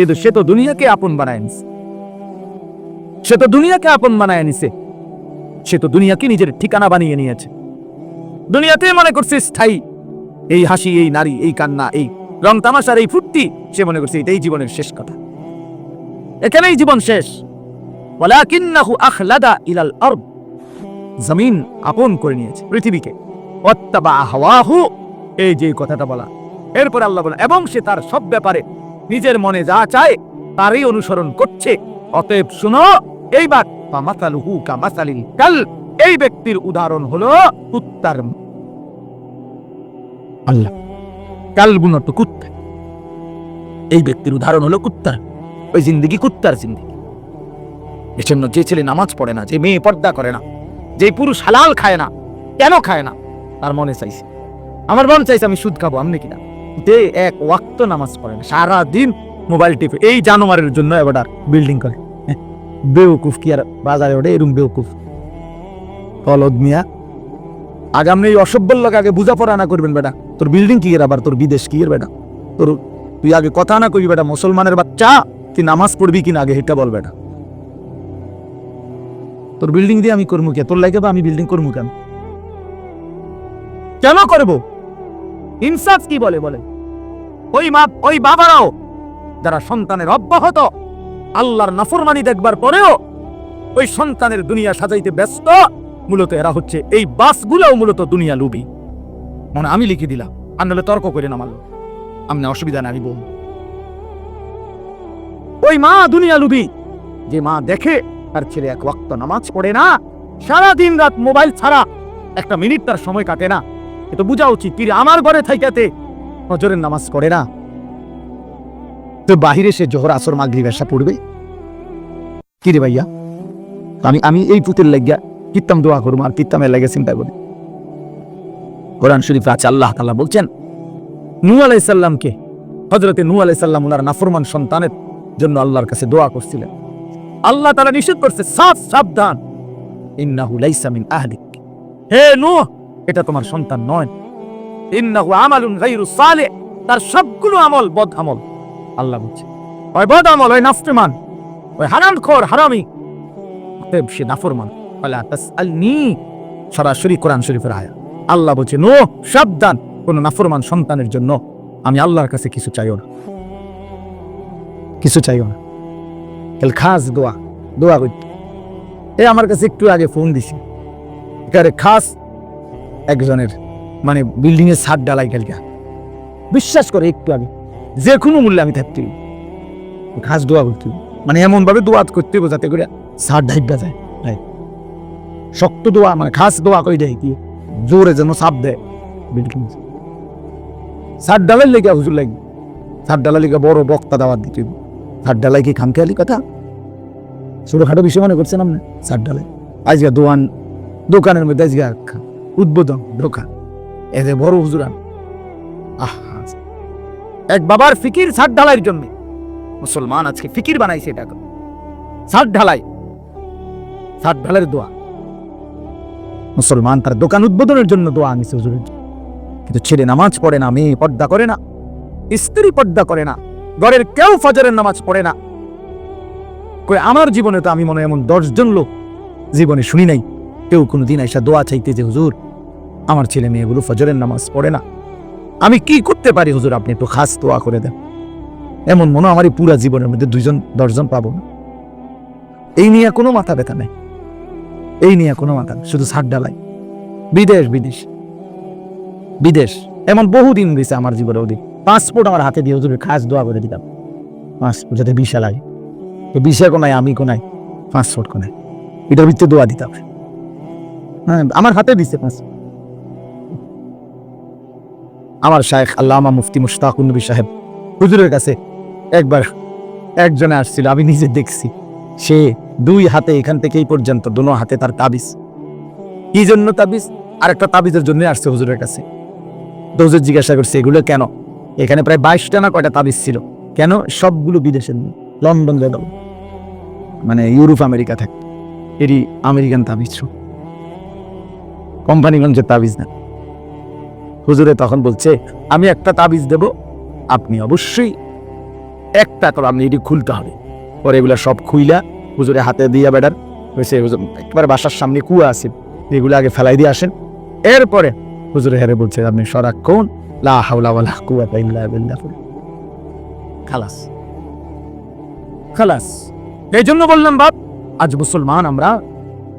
কিন্তু সে তো দুনিয়াকে আপন বানায় নিছে। সে তো দুনিয়াকে আপন বানায় নিছে। সে তো দুনিয়াকে নিজের ঠিকানা বানিয়ে নিয়েছে। দুনিয়াতে মনে করছে স্থায়ী। এই হাসি, এই নারী, এই কান্না, এই রং তামাশার এই ফুর্তি, সে মনে করছে এটাই জীবনের শেষ কথা। এখানেই জীবন শেষ। ওয়ালাকিন্নাহু আখলাদা ইলাল আরদ। জমিন আপন করে নিয়েছে পৃথিবীকে। ওয়াত্তাবা হাওয়াহু। এই যে কথাটা বলা। এরপর আল্লাহ বলেন, এবং সে তার সব ব্যাপারে নিজের মনে যা চায় তারই অনুসরণ করছে। অতএব শুনো এই বাক মাতালুহু কামাসালিল কাল, এই ব্যক্তির উদাহরণ হলো কুত্তার আল্লাহ, কাল গুণত কুত্তা। এই ব্যক্তির উদাহরণ হলো কুত্তার, ওই জিন্দিগি কুত্তার জিন্দিগি। এজন্য যে ছেলে নামাজ পড়ে না, যে মেয়ে পর্দা করে না, যে পুরুষ হালাল খায় না, কেন খায় না, তার মনে চাইছে। আমার মন চাইছে আমি সুদ খাব আমি কিনা। যে এক ওয়াক্ত নামাজ পড়ে না সারা দিন মোবাইল টিপে। এই জানোয়ারের জন্য এবার বিল্ডিং করে। হ্যাঁ, বেউকুফ কি আর বাজারে ওঠে? এরম বেউকুফ। ফলদ মিয়া আগামী এই অসভ্যর লোক আগে বুঝা পড়া না করবেন বেটা। তোর বিল্ডিং কি এর আবার? তোর বিদেশ কি এর বেটা? তোর তুই আগে কথা না করবি বেটা মুসলমানের বাচ্চা তুই নামাজ পড়বি কিনা আগে এটা বল বেটা। তোর বিল্ডিং দিয়ে আমি করব কে? তোর লাগে বা আমি বিল্ডিং করব কেন? কেন করব? ইনসাফ কি বলে বলে ওই মা, ওই বাবারাও যারা সন্তানের অব্যাহত, আল্লাহর নাফরমানি দেখবার পরেও ওই সন্তানের দুনিয়া সাজাইতে ব্যস্ত, মূলত এরা হচ্ছে এই বাসগুলোও মূলত দুনিয়া লুবি। মনে আমি লিখে দিলাম, আর নাহলে তর্ক করে নামাল আমি অসুবিধা নাই, আমি বলব ওই মা দুনিয়া লুবি, যে মা দেখে তার ছেলে এক ওয়াক্ত নামাজ পড়ে না সারা দিন রাত মোবাইল ছাড়া একটা মিনিট তার সময় কাটে না। এ তো বোঝা উচিত তিনি আমার ঘরে থাইকাতে হজরের নামাজ পড়ে না। তো বাহিরে সে জোহর আসর মাগরি ব্যবসা পড়বে? কি রে ভাইয়া? আমি আমি এই পুতের লাগিয়া কিত্তাম দোয়া করব আর কিত্তামের লাগে চিন্তা করি। কোরআন শরীফ আছে, আল্লাহ তাআলা বলছেন নূ আলাইসাল্লামকে হজরতে নূ আলাইসাল্লাম ওনার নাফরমান সন্তানের জন্য আল্লাহর কাছে দোয়া করছিলেন। আল্লাহ তাআলা নিষেধ করছে, সাফ সাবধান। ইন্নাহু লাইসা মিন আহলিক। হে নূহ! এটা তোমার সন্তান নয়। ইন্নাহু তার সবগুলো আমল বদ আমল। আল্লাহ বলছে, ওই বদ আমল, ওই নাফরমান, ওই হারামি অতএব সে নাফরমান। তাসআলনি, সরাসরি কোরআন শরীফের আয়া আল্লাহ বলছে, নো, সাবধান, কোন নাফরমান সন্তানের জন্য আমি আল্লাহর কাছে কিছু চাইও না। কিছু চাইও না। এল খাস দোয়া দোয়া করতে। এ আমার কাছে একটু আগে ফোন দিছি। এখানে খাস একজনের মানে বিল্ডিং এর ছাদ ডালাই কালকা। বিশ্বাস করে একটু আগে যে কোনো মূল্যে আমি থাকতে। খাস দোয়া করতে মানে এমন ভাবে দোয়া করতে হইব যাতে করে ছাদ ঢাইবা যায়। তাই শক্ত দোয়া মানে খাস দোয়া কই দেয় কি জোরে যেন চাপ দেয় বিল্ডিং ছাদ ডালাই লেগে হুজুর লাগবে। ছাদ ডালাই লেগে বড় বক্তা দাওয়াত দিতে। ছাদ ডালাই কি খামখেয়ালি কথা? ছোটখাটো বিষয় মনে করছেন আপনি? ছাদ ডালাই আজকে দোয়ান, দোকানের মধ্যে আজকে উদ্বোধন দোকান এ যে বড় হুজুরান আহ। এক বাবার ফিকির ছাদ ঢালাইয়ের জন্য। মুসলমান আজকে ফিকির বানাইছে এটাকে ছাদ ঢালাই। ছাদ ঢালাইয়ের দোয়া। মুসলমান তার দোকান উদ্বোধনের জন্য দোয়া আনিছে হুজুরের জন্য। কিন্তু ছেলে নামাজ পড়ে না, মেয়ে পর্দা করে না, স্ত্রী পর্দা করে না, ঘরের কেউ ফজরের নামাজ পড়ে না। কই আমার জীবনে তো আমি মনে এমন দশজন লোক জীবনে শুনি নাই। কেউ কোনো দিন এসা দোয়া চাইতে যে হুজুর। আমার ছেলে মেয়েগুলো ফজরের নামাজ পড়ে না। আমি কি করতে পারি? হুজুর, আপনি একটু খাস দোয়া করে দেন। এমন মনে আমার এই পুরা জীবনের মধ্যে দুইজন, দশজন পাবো না। এই নিয়ে কোনো মাথা ব্যথা নেই। এই নিয়ে কোনো মাথা শুধু ছাদ ডালাই বিদেশ বিদেশ। বিদেশ। এমন বহুদিন দিছে আমার জীবনে ওদিন। পাসপোর্ট আমার হাতে দিয়ে হুজুরের খাস দোয়া করে দিতাম পাসপোর্ট যাতে বিশা লাগে তো বিশা কোনায় আমি কোনায় পাসপোর্ট কোনায় এটার ভিত্তিতে দোয়া দিতাম। হ্যাঁ আমার হাতে দিছে পাঁচ আমার শায়েখ আল্লামা মুফতি মুশতাকুন নবী সাহেব হুজুরের কাছে একবার একজনে আসছিল, আমি নিজে দেখছি। সে দুই হাতে এখান থেকে এই পর্যন্ত, দুনো হাতে তার তাবিজ। কি জন্য তাবিজ? আর একটা তাবিজের জন্য আসছে হুজুরের কাছে। তো হুজুর জিজ্ঞাসা করছে, এগুলো কেন? এখানে প্রায় বাইশটা না কয়টা তাবিজ ছিল? কেন? সবগুলো বিদেশের। লন্ডন লেভেল মানে ইউরোপ, আমেরিকা থাকে এরই আমেরিকান তাবিজ। কোম্পানিগঞ্জের তাবিজ না। হুজুরে তখন বলছে, আমি একটা তাবিজ দেব, আপনি অবশ্যই একটা করে আপনি এটি খুলতে হবে। পরে এগুলা সব খুইলা হুজুরে হাতে দিয়া বেড়ার হয়েছে হুজুর একবারে বাসার সামনে কুয়া আছে, এগুলো আগে ফেলাই দিয়ে আসেন। এরপরে হুজুরে হেরে বলছে, আপনি ইল্লা বিল্লাহ। খালাস। খালাস। এই জন্য বললাম, বাপ, আজ মুসলমান আমরা,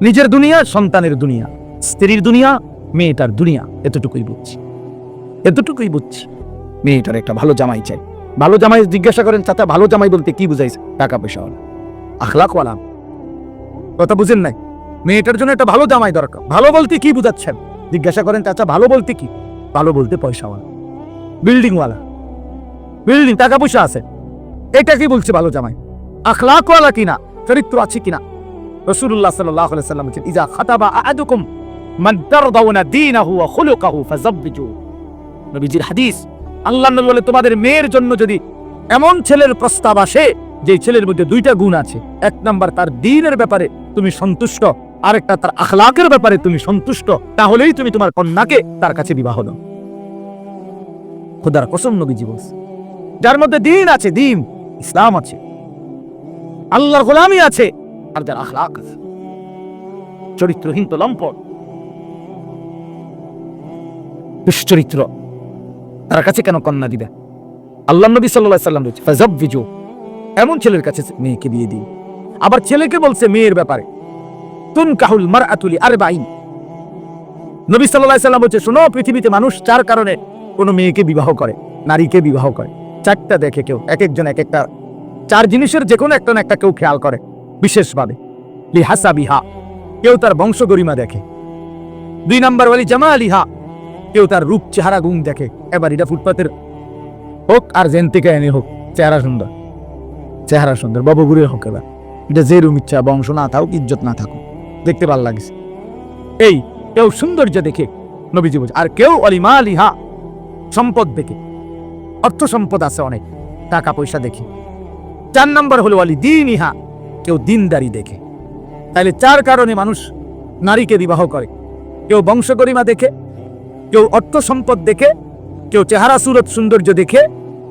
নিজের দুনিয়া, সন্তানের দুনিয়া, স্ত্রীর দুনিয়া, মেয়েটার দুনিয়া, এতটুকুই বুঝছি। এতটুকুই বুঝছি। মেয়েটার একটা ভালো জামাই চাই। ভালো জামাই জিজ্ঞাসা করেন, চাচা, ভালো জামাই বলতে কি বুঝাইছে? টাকা পয়সাওয়ালা আখলাকওয়ালা। কথা বুঝেন নাই? মেয়েটার জন্য একটা ভালো জামাই দরকার। ভালো বলতে কি বুঝাচ্ছেন? জিজ্ঞাসা করেন, চাচা, ভালো বলতে কি? ভালো বলতে পয়সাওয়ালা বিল্ডিংওয়ালা বিল্ডিং টাকা পয়সা আছে। এটা কি বলছে ভালো জামাই? আখলাকওয়ালা কিনা? চরিত্র আছে কিনা? রসুল্লাহ সাল্লাহ সাল্লাম ইজা খাতাবা আহাদুকুম মান তারদাউনা দীনাহু ওয়া খুলুকাহু ফাযাব্বিজু নবীজির হাদিস। আল্লাহ নবী বলে, তোমাদের মেয়ের জন্য যদি এমন ছেলের প্রস্তাব আসে, যে ছেলের মধ্যে দুইটা গুণ আছে, এক নাম্বার তার দিনের ব্যাপারে তুমি সন্তুষ্ট, আরেকটা তার আখলাকের ব্যাপারে তুমি সন্তুষ্ট, তাহলেই তুমি তোমার কন্যাকে তার কাছে বিবাহ দাও। খোদার কসম নবীজি বলছে, যার মধ্যে দিন আছে, দিন, ইসলাম আছে, আল্লাহর গোলামি আছে, আর যার আখলাক আছে, চরিত্রহীন তো লম্পট, দুশ্চরিত্র তার কাছে কেন কন্যা দিবে? আল্লাহ নবী সাল্লাহ সাল্লাম বলছে ফাজাব্বিজু এমন ছেলের কাছে মেয়েকে বিয়ে দিই আবার ছেলেকে বলছে মেয়ের ব্যাপারে তুন কাহুল মার আতুলি আরে বাইন নবী সাল্লাহ সাল্লাম বলছে, শোনো, পৃথিবীতে মানুষ চার কারণে কোনো মেয়েকে বিবাহ করে, নারীকে বিবাহ করে। চারটা দেখে কেউ এক একজন এক একটা চার জিনিসের যে কোনো একটা না একটা কেউ খেয়াল করে, বিশেষভাবে। লিহাসা বিহা কেউ তার বংশ গরিমা দেখে। দুই নাম্বার বলি জামা লিহা কেউ তার রূপ চেহারা গুণ দেখে। এবার এটা ফুটপাতের হোক আর জেন থেকে এনে হোক, চেহারা সুন্দর। চেহারা সুন্দর, বাবুগুড়ির হোক এবার। এটা যে রুম ইচ্ছা, বংশ না থাকুক, ইজ্জত না থাকুক, দেখতে ভালো লাগছে এই কেউ সৌন্দর্য দেখে, নবীজি বলছে, আর কেউ অলিমা লিহা, সম্পদ দেখে, অর্থ সম্পদ আছে অনেক, টাকা পয়সা দেখে। চার নম্বর হলো অলি দিন ইহা, কেউ দিনদারি দেখে। তাহলে চার কারণে মানুষ নারীকে বিবাহ করে, কেউ বংশগরিমা দেখে কেউ অর্থ সম্পদ দেখে, কেউ চেহারা, সুরত, সৌন্দর্য দেখে,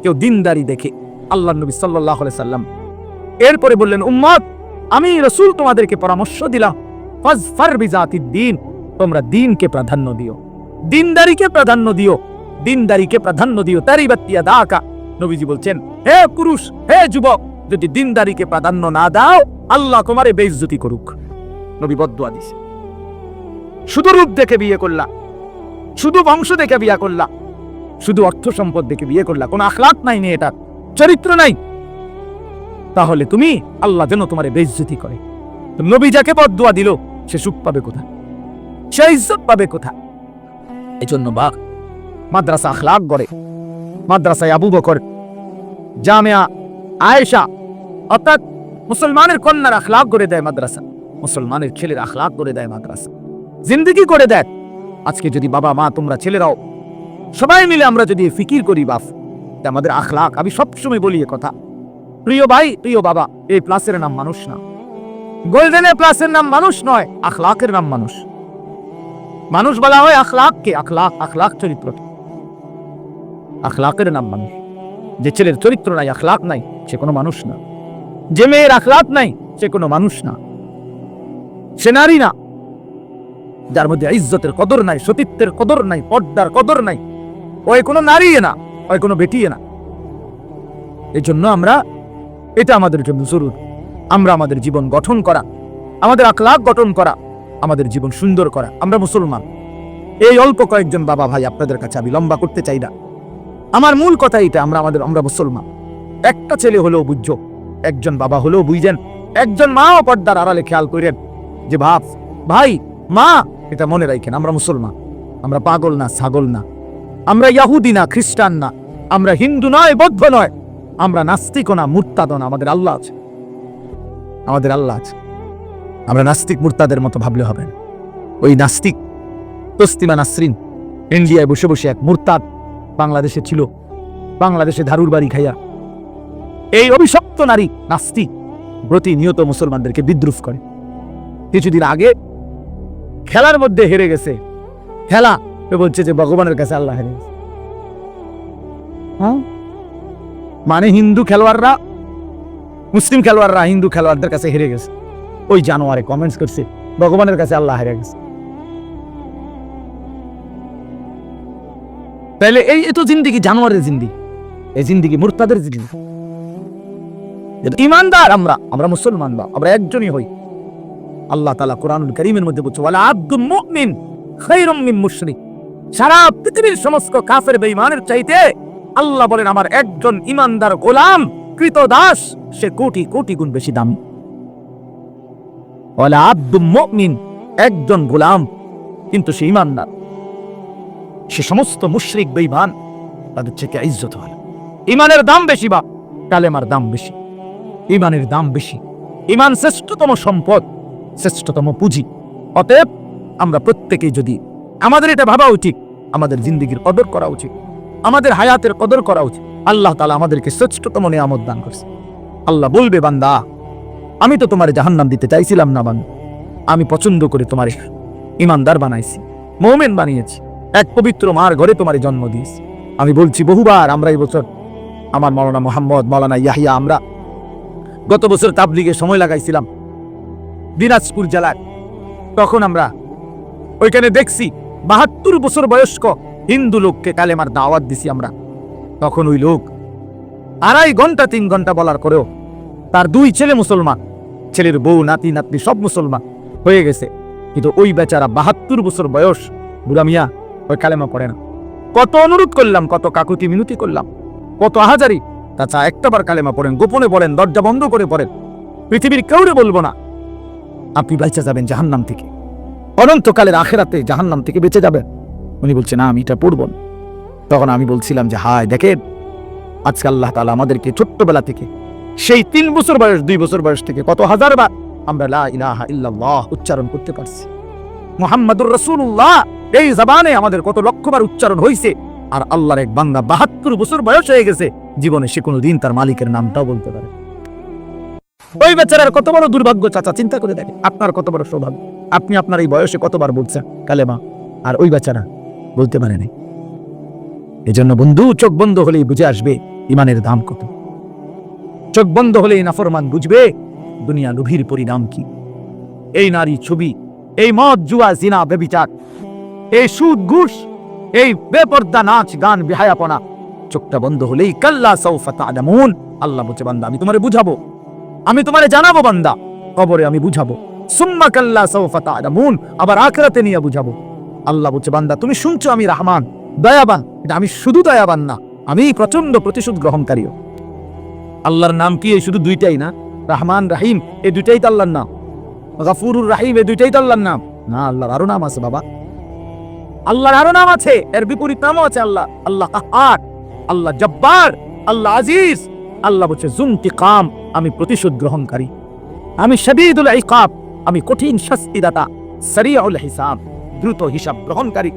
কেউ দিনদারি দেখে। আল্লাহ নবী সাল্লাহ সাল্লাম। এরপরে বললেন, উম্মত, আমি রসুল তোমাদেরকে পরামর্শ দিলাম। দিন তোমরা দিনকে প্রাধান্য দিও। দিনদারিকে প্রাধান্য দিও, দিনদারিকে প্রাধান্য দিও। তারই বাত্তিয়া দাকা। নবীজি বলছেন, হে পুরুষ, হে যুবক, যদি দিনদারিকে প্রাধান্য না দাও, আল্লাহ তোমারে বেইজ্জতি করুক। নবী বদুয়া দিছে। শুধু রূপ দেখে বিয়ে করলা। শুধু বংশ দেখে বিয়ে করলা। শুধু অর্থ সম্পদ দেখে বিয়ে করলা। কোনো আখলাক নাই নে এটা চরিত্র নাই। তাহলে তুমি আল্লাহ যেন তোমার বেইজ্জতি করে। নবী যাকে বদুয়া দিল, সে সুখ পাবে কোথা সে ইজ্জত পাবে কোথা এই জন্য বা মাদ্রাসা আখলাক গড়ে। মাদ্রাসায় আবু বকর, জামিয়া, আয়েশা, অর্থাৎ মুসলমানের কন্যার আখলাক করে দেয় মাদ্রাসা। মুসলমানের ছেলের আখলাক করে দেয় মাদ্রাসা। জিন্দগি করে দেয়। আজকে যদি বাবা, মা তোমরা ছেলেরাও সবাই মিলে আমরা যদি ফিকির করি তা আমাদের আখলাক আমি সবসময় বলি কথা। প্রিয় ভাই, প্রিয় বাবা এই প্লাসের নাম মানুষ না। গোল্ডেনের প্লাসের নাম মানুষ নয় আখলাকের নাম মানুষ। মানুষ বলা হয় আখলাককে আখলাক আখলাক চরিত্র আখলাকের নাম মানুষ। যে ছেলের চরিত্র নাই আখলাক নাই, সে কোনো মানুষ না। যে মেয়ের আখলাক নাই, সে কোনো মানুষ না। সে নারী না। যার মধ্যে ইজ্জতের কদর নাই, সতীত্বের কদর নাই, পর্দার কদর নাই। ওই কোনো নারী না, ওই কোনো বেটিয়ে না। এই জন্য আমরা, এটা আমাদের জন্য জরুর। আমরা আমাদের জীবন গঠন করা, আমাদের আখলাক গঠন করা, আমাদের জীবন সুন্দর করা। আমরা মুসলমান। এই অল্প কয়েকজন বাবা ভাই আপনাদের কাছে আমি লম্বা করতে চাই না। আমার মূল কথা এটা আমরা আমাদের, আমরা মুসলমান। একটা ছেলে হলেও বুঝছ, একজন বাবা হলেও বুঝছেন একজন মাও পর্দার আড়ালে খেয়াল করেন যে ভাব ভাই, মা এটা মনে রাখেন, আমরা মুসলমান। আমরা পাগল না, ছাগল না। আমরা ইয়াহুদি না, খ্রিস্টান না। আমরা হিন্দু নয়, বৌদ্ধ নয়। আমরা নাস্তিকও না মুরতাদও না, আমাদের আল্লাহ আছে। আমাদের আল্লাহ আছে। আমরা নাস্তিক, মুরতাদের মতো ভাবলে হবে না। ওই নাস্তিক তস্তিমা নাসরিন, ইন্ডিয়ায় বসে বসে এক মুরতাদ বাংলাদেশে ছিল। বাংলাদেশে ধারুর বাড়ি খাইয়া। এই অভিশপ্ত নারী, নাস্তিক, প্রতিনিয়ত মুসলমানদেরকে বিদ্রুপ করে। কিছুদিন আগে খেলার মধ্যে হেরে গেছে। খেলা বলছে যে ভগবানের কাছে আল্লাহ হেরে গেছে হ্যাঁ? মানে হিন্দু খেলোয়াড়রা, মুসলিম খেলোয়াড়রা হিন্দু খেলোয়াড়দের কাছে হেরে গেছে। ওই জানোয়ারে কমেন্টস করছে, ভগবানের কাছে আল্লাহ হেরে গেছে। তাহলে এই এত জিন্দিগি, জানোয়ারের জিন্দিগি। এই জিন্দিগি মুরতাদের জিন্দিগি। ইমানদার আমরা আমরা মুসলমান বা, আমরা একজনই হই। আল্লাহ তালা কোরআনুল করিমের মধ্যে বলছে, ওয়ালা আব্দুল মুমিন খায়রুম মিন মুশরিক। সারা পৃথিবীর সমস্ত কাফের বেঈমানের চাইতে আল্লাহ বলেন, আমার একজন ইমানদার গোলাম, কৃত দাস, সে কোটি কোটি গুণ বেশি দাম। ওয়ালা আব্দুল মুমিন, একজন গোলাম, কিন্তু সে ইমানদার সে সমস্ত মুশরিক বেঈমান, তাদের থেকে ইজ্জত হয় ইমানের দাম বেশি বা, কালেমার দাম বেশি। ইমানের দাম বেশি। ইমান শ্রেষ্ঠতম সম্পদ। শ্রেষ্ঠতম পুঁজি। অতএব আমরা প্রত্যেকেই যদি আমাদের এটা ভাবা উচিত, আমাদের জিন্দগির কদর করা উচিত, আমাদের হায়াতের কদর করা উচিত, আল্লাহ তালা আমাদেরকে শ্রেষ্ঠতম নিয়ামত দান করছে। আল্লাহ বলবে, বান্দা, আমি তো তোমার জাহান্নাম দিতে চাইছিলাম না বান্দা। আমি পছন্দ করে তোমার ইমানদার বানাইছি, মৌমেন বানিয়েছি, এক পবিত্র মার ঘরে তোমার জন্ম দিয়েছি। আমি বলছি, বহুবার আমরা এই বছর আমার মৌলানা মোহাম্মদ, মৌলানা ইয়াহিয়া, আমরা গত বছর তাবলিগে সময় লাগাইছিলাম। দিনাজপুর জেলায় তখন আমরা ওইখানে দেখছি বাহাত্তর বছর বয়স্ক হিন্দু লোককে কালেমার দাওয়াত দিছি আমরা। তখন ওই লোক আড়াই ঘণ্টা, তিন ঘণ্টা বলার করেও তার দুই ছেলে মুসলমান, ছেলের বউ, নাতি, নাতনি সব মুসলমান হয়ে গেছে। কিন্তু ওই বেচারা বাহাত্তর বছর বয়স, বুড়া মিয়া ওই কালেমা পড়ে না। কত অনুরোধ করলাম, কত কাকুতি মিনতি করলাম, কত আহাজারি। তাছা একটাবার কালেমা পড়েন, গোপনে পড়েন দরজা বন্ধ করে পড়েন। পৃথিবীর কেউরে বলব না। আপনি বেঁচে যাবেন জাহান্নাম থেকে। অনন্তকালের আখেরাতে জাহান্নাম থেকে বেঁচে যাবেন। উনি বলছে না, আমি এটা পড়ব তখন আমি বলছিলাম যে, হায়, দেখেন, আজকে আল্লাহ তালা আমাদেরকে ছোট্টবেলা থেকে, সেই তিন বছর বয়স, দুই বছর বয়স থেকে কত হাজার বার আমরা লা ইলাহা ইল্লাল্লাহ উচ্চারণ করতে পারছি। মোহাম্মদুর রসুল্লাহ এই জবানে আমাদের কত লক্ষবার উচ্চারণ হয়েছে আর আল্লাহর এক বান্দা বাহাত্তর বছর বয়স হয়ে গেছে, জীবনে সে কোনো দিন তার মালিকের নামটাও বলতে পারে ওই বেচারার কত বড় দুর্ভাগ্য, চাচা, চিন্তা করে দেখেন, আপনার কত বড় সৌভাগ্য আপনি আপনার এই বয়সে কতবার বলছেন, কালেমা, আর ওই বেচারা বলতে পারেনি এজন্য বন্ধু, চোখ বন্ধ হলেই বুঝে আসবে ইমানের দাম কত। চোখ বন্ধ হলেই নাফরমান বুঝবে দুনিয়া লোভীর পরিণাম কি। এই নারী ছবি, এই মদ, জুয়া, জিনা, বেবিচার, এই সুদ, ঘুষ, এই বেপর্দা নাচ, গান, বিহায়াপনা, চোখটা বন্ধ হলেই কাল্লা সৌফা তালামুন। আল্লাহ বলছে, বান্দা, আমি তোমারে বুঝাবো। আমি তোমারে জানাব, বান্দা। কবরে আমি বুঝাবো। সুম্মা কাল্লা সৌফা তালামুন। আবার আখরাতে নিয়ে বুঝাবো। আল্লাহ বলছে, বান্দা, তুমি শুনছো আমি রহমান। দয়াবান। এটা আমি শুধু দয়াবান না, আমি প্রচণ্ড প্রতিশোধ গ্রহণকারীও আল্লাহর নাম কি? এই শুধু দুইটাই না? রহমান, রাহিম, এই দুইটাই তো আল্লাহর নাম। গাফুরুর রাহিম, এই দুইটাই তো আল্লাহর নাম। না, আল্লাহর আরও নাম আছে, বাবা। আল্লাহর আরও নাম আছে। এর বিপরীত নামও আছে আল্লাহ। আল্লাহ কাহার, আল্লাহ জব্বার, আল্লাহ আজিজ। আল্লাহ বলছে, জুন্তিকাম। আমি প্রতিশোধ গ্রহণকারী। আমি শদীদুল ইকাব, আমি কঠিন শাস্তিদাতা সরিয়াউল হিসাব, দ্রুত হিসাব গ্রহণকারী।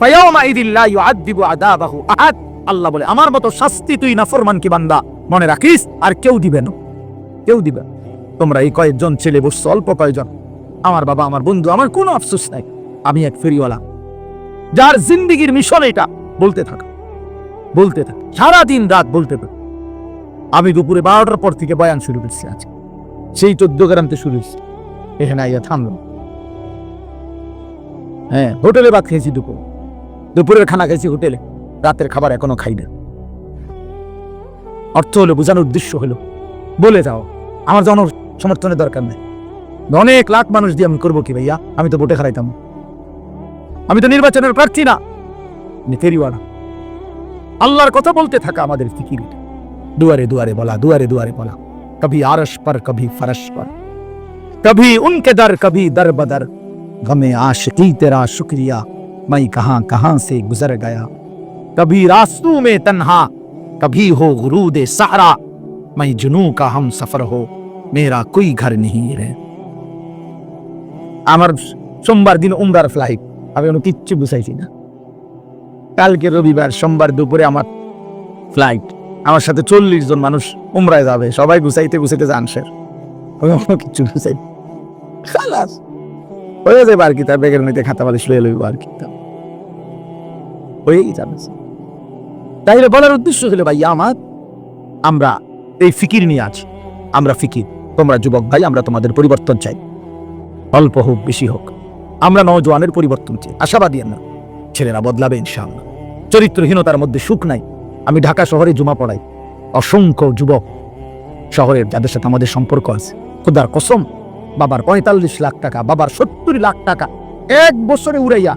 ফায়াউমা ইদিল্লা ইউআযিবু আযাবাহু আহাদ। আল্লাহ বলে, আমার মতো শাস্তি তুই নাফরমান কি বান্দা? মনে রাখিস, আর কেউ দিবে না। কেউ দিবে। তোমরা এই কয়েকজন ছেলে বসছো, অল্প কয়েকজন আমার বাবা, আমার বন্ধু, আমার কোনো আফসোস নাই। আমি এক ফেরিওয়ালা। যার জিন্দিগির মিশন এটা, বলতে থাকা। বলতে থাক। সারা দিন রাত বলতে থাকা। আমি দুপুরে বারোটার পর থেকে বয়ান শুরু করছি আজ সেই চোদ্দ গ্রামতে শুরু হয়েছে। এখানে আইয়া থামলো। হ্যাঁ হোটেলে ভাত খেয়েছি দুপুর। দুপুরের খানা খেয়েছি হোটেলে। রাতের খাবার এখনও খাই না অর্থ হলো, বোঝানোর উদ্দেশ্য হলো, বলে যাও, আমার জন সমর্থনের দরকার নেই। অনেক লাখ মানুষ দিয়ে আমি করব কি ভাইয়া? আমি তো ভোটে খারাইতাম আমি তো নির্বাচনের প্রার্থী না। আল্লাহর কথা বলতে থাকা আমাদের ফিকির এটা। দুয়ারে দুয়ারে বলা দুয়ারে দুয়ারে বলা কভি আরশ पर कभी फरश पर कभी उनके दर कभी दर बदर गमे आशिकी तेरा शुक्रिया मैं कहां कहां से गुजर गया कभी रास्तों में तन्हा कभी हो गुरूद सहारा मैं जुनू का हम सफर हो मेरा कोई घर नहीं রে আমার সোমবার দিন উমরার ফ্লাইট আমি কোনো কিচ্ছু বুঝাইছি না কালকে রবিবার সোমবার দুপুরে আমার ফ্লাইট আমার সাথে চল্লিশ জন মানুষ উমরায় যাবে। সবাই গুছাইতে গুছাইতে যান স্যার। আমি কিচ্ছু বুঝাই খালাস। হয়ে যাবে আর কি, তার ব্যাগের মধ্যে খাতা বালিশ লয়ে লইব আর কি। হয়েই যাবে তাইলে বলার উদ্দেশ্য হলো ভাই, আমার আমরা এই ফিকির নিয়ে আছি। আমরা ফিকির। তোমরা যুবক ভাই, আমরা তোমাদের পরিবর্তন চাই। অল্প হোক, বেশি হোক। আমরা নজওয়ানের পরিবর্তন চাই। আশাবাদী আমরা ছেলেরা বদলাবে ইনশাআল্লাহ। চরিত্রহীনতার মধ্যে সুখ নাই। আমি ঢাকা শহরে জুমা পড়াই। অসংখ্য যুবক শহরের যাদের সাথে আমাদের সম্পর্ক আছে। খুদার কসম, বাবার পঁয়তাল্লিশ লাখ টাকা, বাবার সত্তর লাখ টাকা, এক বছরে উড়াইয়া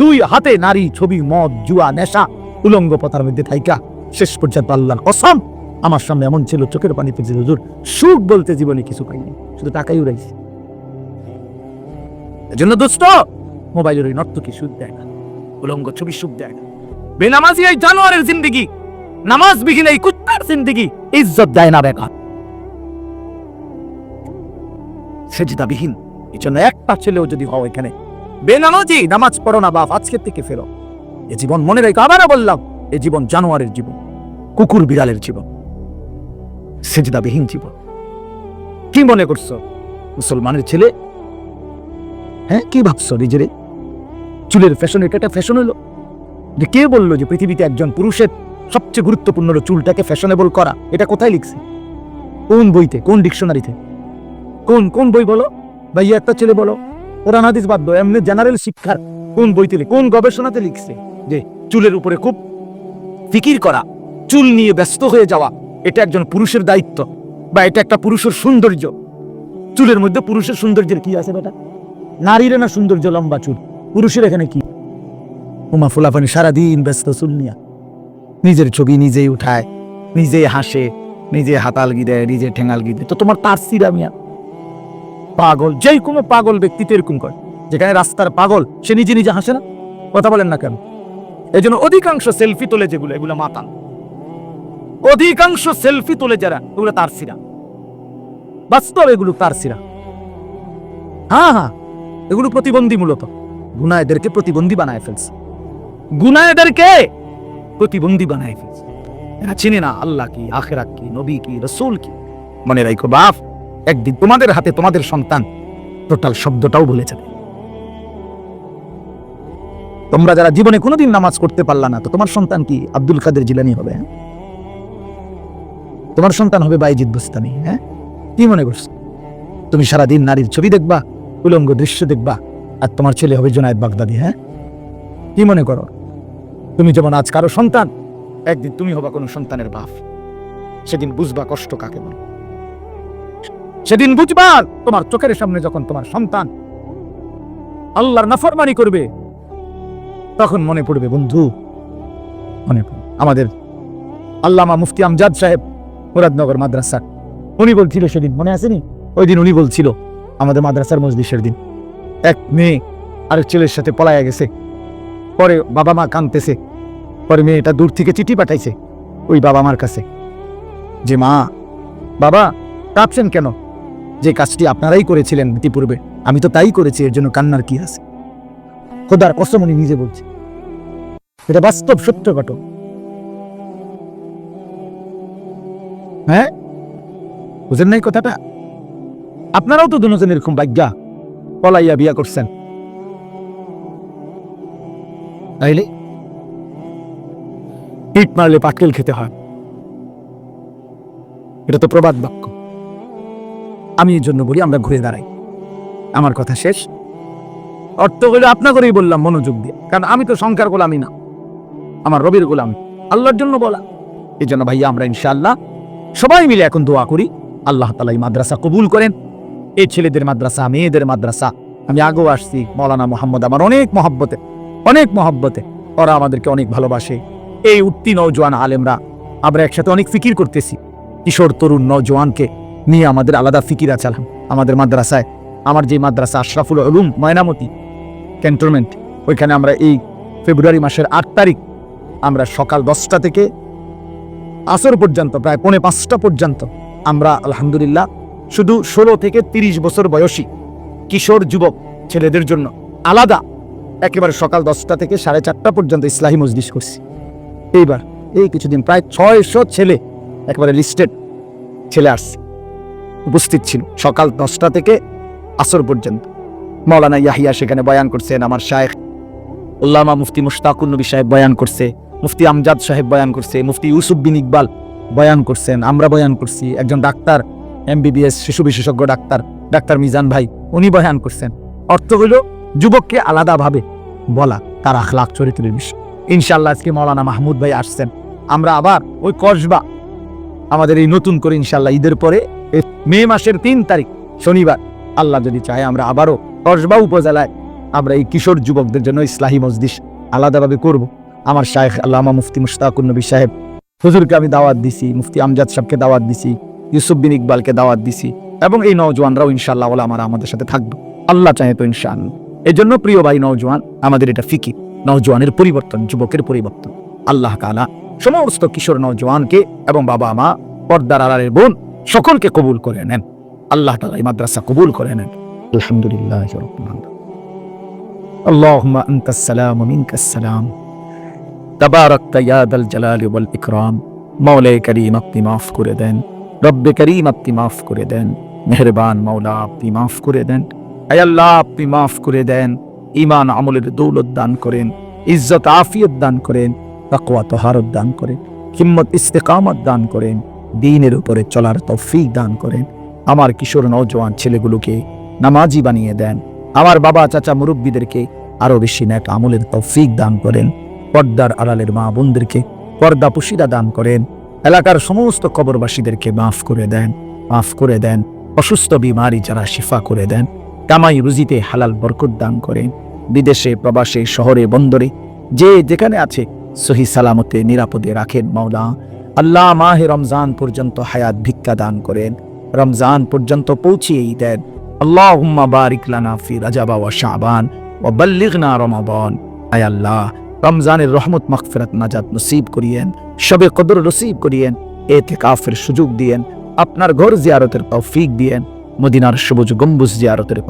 দুই হাতে নারী, ছবি, মদ, জুয়া, নেশা, উলঙ্গ পথার মধ্যে থাইকা শেষ পর্যন্ত আল্লাহর কসম, আমার সামনে এমন ছিল, চোখের পানি পেয়েছে হুজুর সুখ বলতে জীবনে কিছু পাইনি, শুধু টাকাই উড়াইছি। এজন্য দোস্ত, মোবাইলের ওই নর্তকি সুখ দেয় না, উলঙ্গ ছবি সুখ দেয় না। বেনামাজি এই জানোয়ারের জিন্দিগি নামাজ বিহীন এই কুত্তার জিন্দিগি, ইজ্জত দেয় না বেকার। সেজদাবিহীন এই জন্য একটা ছেলেও যদি হও এখানে বেনামাজি নামাজ পড়ো না বাপ, আজকের থেকে ফেরো। এ জীবন মনে রেখো, আবারও বললাম, এ জীবন জানোয়ারের জীবন, কুকুর বিড়ালের জীবন, সেজদাবিহীন জীবন। কি মনে করছ? মুসলমানের ছেলে? হ্যাঁ কি ভাবছ নিজেরে? চুলের ফ্যাশন এটা একটা ফ্যাশন হলো? যে কে বলল যে পৃথিবীতে একজন পুরুষের সবচেয়ে গুরুত্বপূর্ণ হলো চুলটাকে ফ্যাশনেবল করা? এটা কোথায় লিখছে? কোন বইতে? কোন ডিকশনারিতে? কোন কোন বই বলো? ভাইয়া একটা ছেলে বলো। কোরআন, হাদিস বাদ এমনি জেনারেল শিক্ষার কোন বইতে কোন গবেষণাতে লিখছে যে চুলের উপরে খুব ফিকির করা, চুল নিয়ে ব্যস্ত হয়ে যাওয়া, এটা একজন পুরুষের দায়িত্ব বা এটা একটা পুরুষের সৌন্দর্য? চুলের মধ্যে পুরুষের সৌন্দর্যের কি আছে বেটা? নারীর না সৌন্দর্য লম্বা চুল? পুরুষের এখানে কি? উমা ফুলাফানি সারাদিন ব্যস্ত চুল নিজের ছবি নিজেই উঠায়, নিজেই হাসে, নিজে হাতালগি দেয় নিজে ঠেঙালগি দেয় তো তোমার তার সিরা মিয়া পাগল যেই কোনো পাগল ব্যক্তি তো এরকম করে। যেখানে রাস্তার পাগল, সে নিজে নিজে হাসে না? কথা বলেন না কেন? এই জন্য অধিকাংশ সেলফি তোলে যেগুলো, এগুলো মাতাল। অধিকাংশ সেলফি তোলে যারা ওগুলো তার সিরা। বাস্তব এগুলো তার সিরা। হ্যাঁ হ্যাঁ এগুলো প্রতিবন্ধী মূলত গুনায়দেরকে প্রতিবন্ধী বানায় ফেলছে। গুনায়দেরকে প্রতিবন্ধী বানায় ফেলছে। এরা চিনে না আল্লাহ কি, আখেরাত কি, নবী কি, রসুল কি। মনে রাখো বাপ, একদিন তোমাদের হাতে তোমাদের সন্তান। টোটাল শব্দটাও ভুলে যাবে তোমরা যারা জীবনে কোনোদিন নামাজ করতে পারলা না, তো তোমার সন্তান কি আব্দুল কাদের জিলানি হবে হ্যাঁ? তোমার সন্তান হবে বাইজিদ বুস্তানি হ্যাঁ? কি মনে করছ? তুমি সারাদিন নারীর ছবি দেখবা, উলঙ্গ দৃশ্য দেখবা, আর তোমার ছেলে হবে জোনায়েদ বাগদাদি হ্যাঁ? কি মনে করো? তুমি যেমন আজ কারও সন্তান, একদিন তুমি হবা কোনো সন্তানের বাপ। সেদিন বুঝবা কষ্ট কাকে বলে। সেদিন বুঝবা তোমার চোখের সামনে যখন তোমার সন্তান আল্লাহর নাফরমানি করবে, তখন মনে পড়বে, বন্ধু, মনে পড়বে আমাদের আল্লামা মুফতি আমজাদ সাহেব, মুরাদনগর মাদ্রাসা উনি বলছিল সেদিন, মনে আসেনি ওই দিন উনি বলছিল, আমাদের মাদ্রাসার মজলিসের দিন। এক মেয়ে আরেক ছেলের সাথে পলাইয়া গেছে। পরে বাবা মা কাঁদতেছে। পরে মেয়েটা দূর থেকে চিঠি পাঠাইছে ওই বাবা মার কাছে। যে, মা, বাবা, কাঁদছেন কেন? যে কাজটি আপনারাই করেছিলেন ইতিপূর্বে, আমি তো তাই করেছি, এর জন্য কান্নার কি আছে? খোদার কসম নিজে বলছে। এটা বাস্তব সত্য ঘটক। হ্যাঁ? বুঝেন নাই কথাটা? আপনারাও তো দুজন এরকম ভাগ্যা। পলাইয়া বিয়া করছেন। তাইলে? ইট মারলে পাটকেল খেতে হয়। এটা তো প্রবাদ বাক্য। আমি এর জন্য বলি, আমরা ঘুরে দাঁড়াই। আমার কথা শেষ। অর্থ হইলে আপনাকেই বললাম মনোযোগ দিয়ে, কারণ আমি তো সংখ্যার গোলামি না। আমার রবির গোলাম। আল্লাহর জন্য বলা। এই জন্য ভাইয়া, আমরা ইনশাআল্লাহ সবাই মিলে এখন দোয়া করি। আল্লাহ তালা এই মাদ্রাসা কবুল করেন। এই ছেলেদের মাদ্রাসা, মেয়েদের মাদ্রাসা। আমি আগেও আসছি, মৌলানা মোহাম্মদ আমার অনেক মহব্বতে অনেক মহব্বতে। ওরা আমাদেরকে অনেক ভালোবাসে। এই উত্তি নৌজওয়ান আলেমরা, আমরা একসাথে অনেক ফিকির করতেছি। কিশোর, তরুণ নৌজওয়ানকে নিয়ে আমাদের আলাদা ফিকির আচালাম আমাদের মাদ্রাসায়। আমার যে মাদ্রাসা, আশরাফুল উলুম, ময়নামতি ক্যান্টনমেন্ট, ওইখানে আমরা এই ফেব্রুয়ারি মাসের আট তারিখ আমরা সকাল দশটা থেকে আসর পর্যন্ত, প্রায় পৌনে পাঁচটা পর্যন্ত আমরা, আলহামদুলিল্লাহ, শুধু ষোলো থেকে তিরিশ বছর বয়সী কিশোর, যুবক, ছেলেদের জন্য আলাদা একেবারে সকাল দশটা থেকে সাড়ে চারটা পর্যন্ত ইসলাহী মজলিস করছি। এইবার, এই কিছুদিন প্রায় ছয়শো ছেলে একেবারে লিস্টেড ছেলে আসছে, উপস্থিত ছিল সকাল দশটা থেকে আসর পর্যন্ত। মৌলানা ইয়াহিয়া সেখানে বয়ান করছেন, আমার শায়েখ উল্লামা মুফতি মুশতাকুর নবী সাহেব বয়ান করছে, মুফতি আমজাদ সাহেব বয়ান করছে, মুফতি ইউসুফ বিন ইকবাল বয়ান করছেন, আমরা বয়ান করছি, একজন ডাক্তার, এমবিবিএস, শিশু বিশেষজ্ঞ ডাক্তার ডাক্তার মিজান ভাই, উনি বয়ান করছেন। অর্থ হইল, যুবককে আলাদাভাবে বলা তার আখলাখ চরিত্রের বিষয়। ইনশাল্লাহ আজকে মৌলানা মাহমুদ ভাই আসছেন। আমরা আবার ওই কসবা আমাদের এই নতুন করে ইনশাল্লাহ ঈদের পরে মে মাসের তিন তারিখ, শনিবার, আল্লাহ যদি চায় আমরা আবারও কসবা উপজেলায় আমরা এই কিশোর যুবকদের জন্য ইসলাহী মসজিদ আলাদাভাবে করব। আমার শায়েখ আল্লামা মুফতি মুশতাকুর নবী সাহেব, হুজুরকে আমি দাওয়াত দিছি, মুফতি আমজাদ সাহেবকে দাওয়াত দিছি, ইউসুফ বিন ইকবালকে দাওয়াত দিছি, এবং এই নওজোয়ানরাও ইনশাল্লাহ ওলা আমার আমাদের সাথে থাকবে। আল্লাহ চাহে তো ইনশাআল্লাহ। এই জন্য প্রিয় ভাই নওজোয়ান আমাদের এটা ফিকি নওজোয়ানের পরিবর্তন যুবকের পরিবর্তন আল্লাহ কালা সমস্ত কিশোর নওজোয়ানকে এবং বাবা মা পর্দার আড়ালের বোন সকলকে কবুল করে নেন আল্লাহ তালা এই মাদ্রাসা কবুল করে নেন আলহামদুলিল্লাহ اللهم أنت السلام ومنك السلام تباركت يا ذا الجلال والإكرام মৌলাই করিম আপনি মাফ করে দেন রব্বে করিম আপনি মাফ করে দেন মেহরবান মৌলা আপনি মাফ করে দেন আয় আল্লাহ, আপনি মাফ করে দেন ইমান আমলের দৌলত দান করেন, ইজ্জত, আফিয়ত দান করেন, তাকওয়া, তহারত দান করেন, হিম্মত, ইস্তেকামত দান করেন, দিনের উপরে চলার তৌফিক দান করেন। আমার কিশোর, নওজোয়ান ছেলেগুলোকে নামাজি বানিয়ে দেন। আমার বাবা, চাচা, মুরব্বীদেরকে আরও বেশি ন্যাক আমলের তৌফিক দান করেন। পর্দার আড়ালের মা বোনদেরকে পর্দা পুশিরা দান করেন। এলাকার সমস্ত কবরবাসীদেরকে মাফ করে দেন, মাফ করে দেন। অসুস্থ, বিমারি যারা শিফা করে দেন। কামাই রুজিতে হালাল বরকত দান করেন বিদেশে, প্রবাসে, শহরে, বন্দরে, যে যেখানে আছে, সহি সালামতে নিরাপদে রাখেন মাওলা। আল্লাহ মাহে রমজান পর্যন্ত হায়াত ভিক্ষা দান করেন। রমজান পর্যন্ত পৌঁছিয়েই দেন। আল্লাহুম্মা বারিক লানা ফি রাজাবা ওয়া বাল্লিগনা রমাদান। আয় আল্লাহ, রমজানের রহমত, মাগফিরাত, নাজাত নসিব করিয়েন সবে কদর নসিব করিয়েন, এতে কাফের সুযোগ দিয়েন, আপনার ঘর জিয়ারতের তৌফিক দিয়েন, মদিনার সবুজ গম্বুজ জিয়ারতের